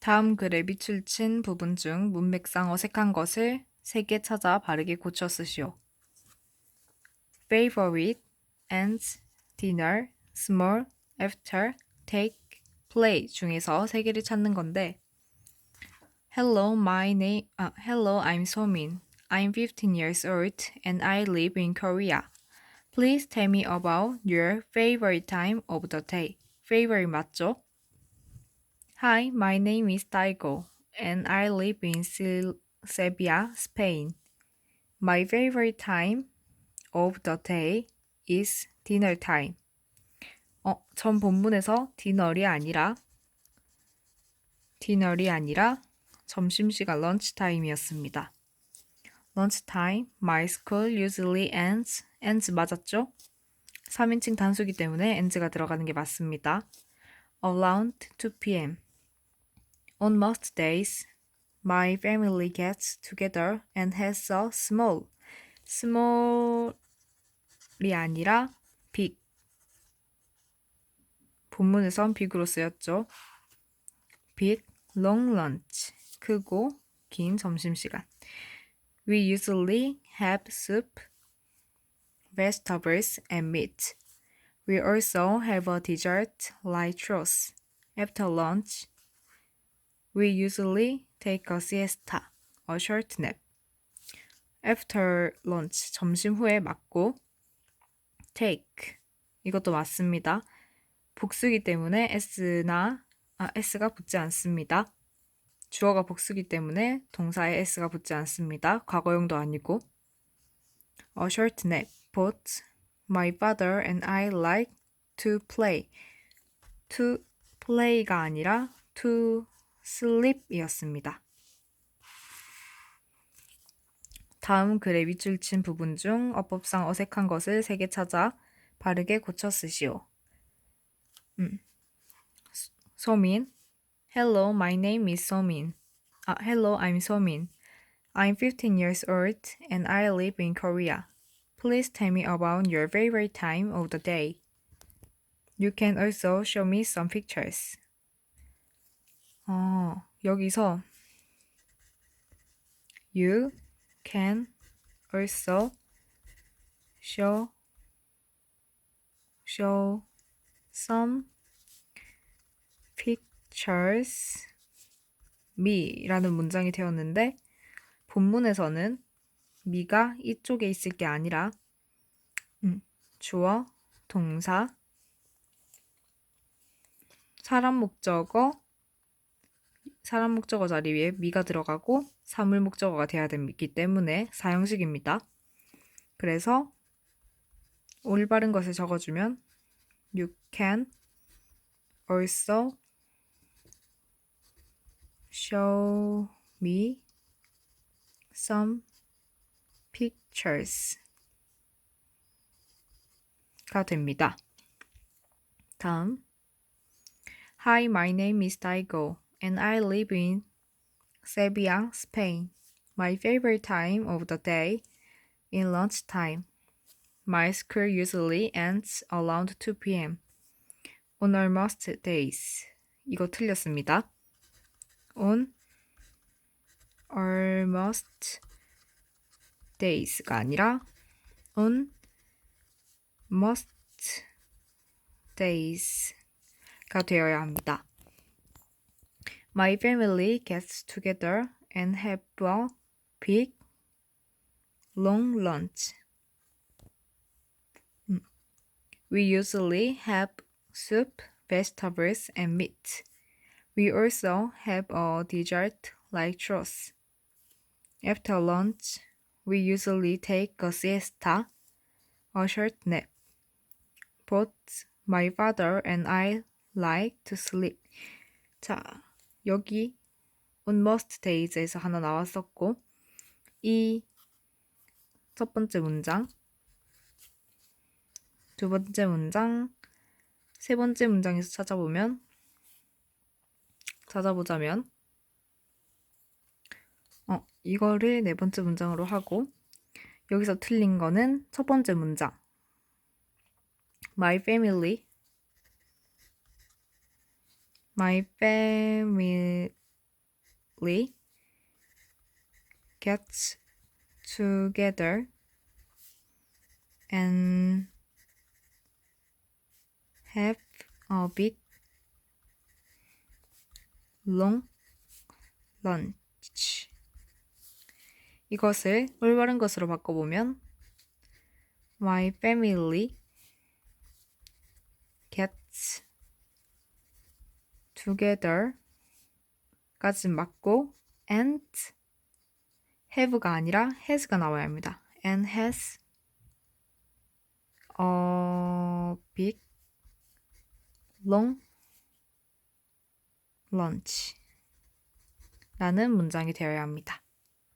다음 글에 밑줄 친 부분 중 문맥상 어색한 것을 세 개 찾아 바르게 고쳐 쓰시오. favorite, ends, dinner, small, after, take, play 중에서 세 개를 찾는 건데 Hello, my name, 아, hello, I'm Somin. I'm 15 years old and I live in Korea. Please tell me about your favorite time of the day. favorite 맞죠? Hi, my name is Daigo and I live in Sevilla, Spain. My favorite time of the day is dinner time. 어, 전 본문에서 디너리 아니라 디너리 아니라 점심시간 런치 타임이었습니다. 런치 타임, my school usually ends, ends 맞았죠? 3인칭 단수기 때문에 ends가 들어가는 게 맞습니다. Around 2 p.m. On most days, my family gets together and has a small, small이 아니라 big. 본문에선 big으로 쓰였죠. big, long lunch. 크고 긴 점심시간. We usually have soup, vegetables, and meat. We also have a dessert like churros. After lunch, we usually take a siesta, a short nap. After lunch, 점심 후에 맞고 take 이것도 맞습니다. 복수기 때문에 s나 아, s가 붙지 않습니다. 주어가 복수기 때문에 동사에 s가 붙지 않습니다. 과거형도 아니고. A short nap. Both my father and I like to play. To play가 아니라 to sleep이었습니다. 다음 글의 밑줄 친 부분 중 어법상 어색한 것을 세 개 찾아 바르게 고쳐 쓰시오. 음. 소민 Hello, my name is Somin. 아, hello, I'm Somin. I'm 15 years old and I live in Korea. Please tell me about your favorite time of the day. You can also show me some pictures. 어, 여기서 You can also show show some pictures me라는 문장이 되었는데 본문에서는 me가 이쪽에 있을 게 아니라 음, 주어, 동사, 사람 목적어, 사람 목적어 자리 위에 me가 들어가고 사물 목적어가 돼야 되기 때문에 사형식입니다. 그래서 올바른 것을 적어주면 you can also show me some pictures 가 됩니다. 다음 Hi, my name is Daigo and I live in Sevilla, Spain. My favorite time of the day in lunchtime. My school usually ends around 2 p.m. On almost days. 이거 틀렸습니다. On almost days가 아니라 on most days가 되어야 합니다. My family gets together and have a big long lunch. Mm. We usually have soup, vegetables, and meat. We also have a dessert like churros. After lunch, we usually take a siesta, a short nap. Both my father and I like to sleep. 자, 여기 on most days에서 하나 나왔었고 이 첫 번째 문장 두 번째 문장 세 번째 문장에서 찾아보면 찾아보자면 어, 이거를 네 번째 문장으로 하고 여기서 틀린 거는 첫 번째 문장. My family My family gets together and have a big long lunch. 이것을 올바른 것으로 바꿔보면 My family gets together 까지 맞고 and have가 아니라 has가 나와야 합니다. and has a big long lunch 라는 문장이 되어야 합니다.